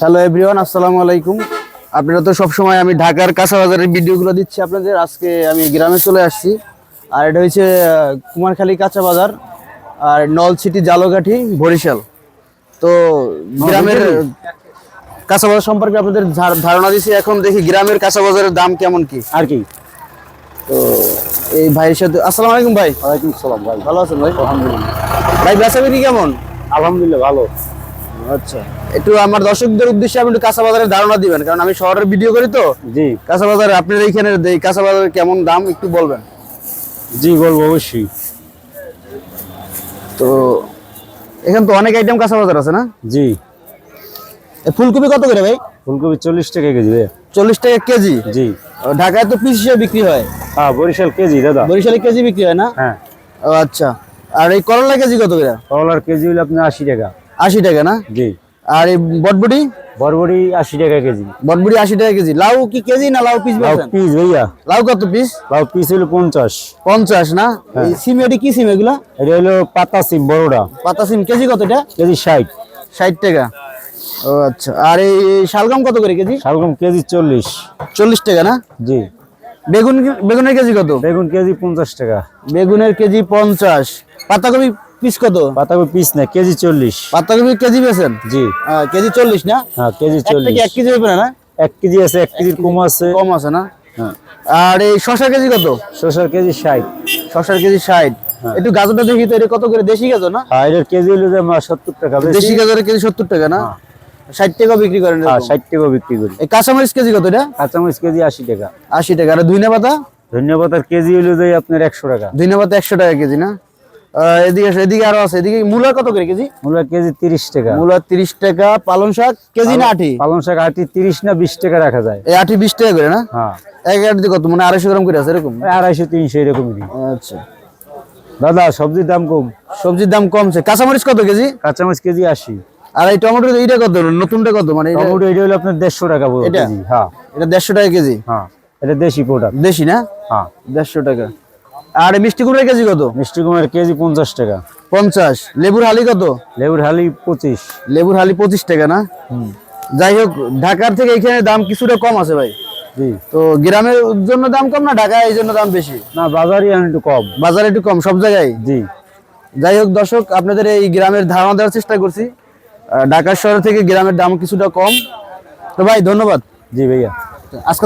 Hello everyone আসসালামু আলাইকুম। আপনারা তো সবসময় আমি ঢাকার কাঁচা বাজারের ভিডিওগুলো দিচ্ছি আপনাদের। আজকে আমি গ্রামে চলে আসছি। আর এটা হচ্ছে কুমারখালী কাঁচা বাজার আর নলছিটি জালকাঠি বরিশাল। তো গ্রামের কাঁচা বাজার সম্পর্কে আপনাদের ধারণা দিচ্ছি এখন দেখি গ্রামের কাঁচা বাজারের দাম কেমন কি। আর কি? তো এই ভাইয়ের সাথে আসসালামু আলাইকুম ভাই। ওয়ালাইকুম আসসালাম ভাই। ভালো আছেন ভাই? আলহামদুলিল্লাহ। ভাই বেচা কেমন? আলহামদুলিল্লাহ ভালো। আচ্ছা। একটু আমার দর্শকদের উদ্দেশ্যে আপনি একটু কাঁচা বাজারের ধারণা দিবেন কারণ আমি শহরের ভিডিও করি তো। জি। কাঁচা বাজারে আপনার এইখানে এই কাঁচা বাজারের কেমন দাম একটু বলবেন? জি বলব অবশ্যই। তো এখানে তো অনেক আইটেম কাঁচা বাজার আছে না? জি। ফুলকপি কত করে ভাই? ফুলকপি চল্লিশ টাকা কেজি ভাই চল্লিশ টাকা কেজি? জি। ঢাকায় তো পিস হিসেবে বিক্রি হয়। হ্যাঁ বরিশাল কেজি দাদা। বরিশালে কেজি বিক্রি হয় না? হ্যাঁ। ও আচ্ছা। আর এই করলা কেজি কত করে? করলার কেজি হলো আপনার আশি টাকা। আশি টাকা না? জি। আর এই বটবুটি? বরবরি আশি টাকা কেজি। বটবুটি আশি টাকা কেজি। লাউ কি কেজি না লাউ পিস লাউ পিস ভাইয়া। লাউ কত পিস লাউ পিস হলো পঞ্চাশ। পঞ্চাশ না? সিম এটি কি সিম এগুলা? এটা হলো পাতা সিম বড়টা। পাতা সিম কেজি কত এটা? কেজি ষাট। ষাট টাকা। ও আচ্ছা। আর এই শালগম কত করে কেজি? শালগম কেজি চল্লিশ। চল্লিশ টাকা না? জি। বেগুন বেগুনের কেজি কত? বেগুন কেজি পঞ্চাশ টাকা। বেগুনের কেজি পঞ্চাশ। পাতাকপি পিস কত? পাতাকপি পিস না কেজি চল্লিশ। পাতাকপি কেজি বেছেন জি। কেজি চল্লিশ না? হ্যাঁ কেজি চল্লিশ। এক কেজি হবে না এক কেজি আছে এক কেজির কম আছে। কম আছে না? হ্যাঁ। আর এই শশা কেজি কত? শসার কেজি ষাট। শশার কেজি ষাট। একটু গাজরটা দেখি তো এটা কত করে? দেশি গাজর না? আর এটার কেজি হলো যে সত্তর টাকা দেশি গাজরের কেজি সত্তর টাকা না? ষাট টাকা বিক্রি করেন হ্যাঁ ষাট টাকা বিক্রি করি। এই কাঁচামরিচ কেজি কত এটা? কাঁচামরিচ কেজি আশি টাকা। আশি টাকা। আর ধুইনা পাতা? ধন্যবাদ কেজি হলো যে আপনার একশো টাকা। পাতা একশো টাকা কেজি না? এদিকে এদিকে আরও আছে এদিকে মূলা কত করে কেজি? মূলা কেজি তিরিশ টাকা। মূলা তিরিশ টাকা পালং শাক কেজি না আটি? পালং শাক আটি না বিশ টাকা রাখা যায়। এই আটি বিশ টাকা করে না? হ্যাঁ। এক আটি কত? মানে গ্রাম করে আছে এরকম? এরকমই। আচ্ছা। দাদা সবজির দাম কম? সবজির দাম কমছে। কাঁচামরিচ কত কেজি? কাঁচামরিচ কেজি আশি। আর এই টমেটো এইটা কত? নতুনটা কত? মানে টমেটো এটা হলো আপনার দেড়শো টাকা এটা? কেজি হ্যাঁ। এটা দেড়শো টাকা কেজি? হ্যাঁ। এটা দেশি প্রোডাক্ট দেশি না? হ্যাঁ। দেড়শো টাকা। আর মিষ্টি কুমড়ার কেজি কত? মিষ্টি কুমার কেজি পঞ্চাশ টাকা। পঞ্চাশ। লেবুর হালি কত? লেবুর হালি পঁচিশ। লেবুর হালি পঁচিশ টাকা না? যাই হোক ঢাকার থেকে এখানে দাম কিছুটা কম আছে ভাই। জি। তো গ্রামের জন্য দাম কম না ঢাকায় এই জন্য দাম বেশি? না বাজারই একটু কম। বাজার একটু কম সব জায়গায়? জি। যাই হোক দর্শক আপনাদের এই গ্রামের ধারণা দেওয়ার চেষ্টা করছি। আহ, ঢাকা শহর থেকে গ্রামের দাম কিছুটা কম। তো ভাই ধন্যবাদ। জি ভাইয়া। আজকে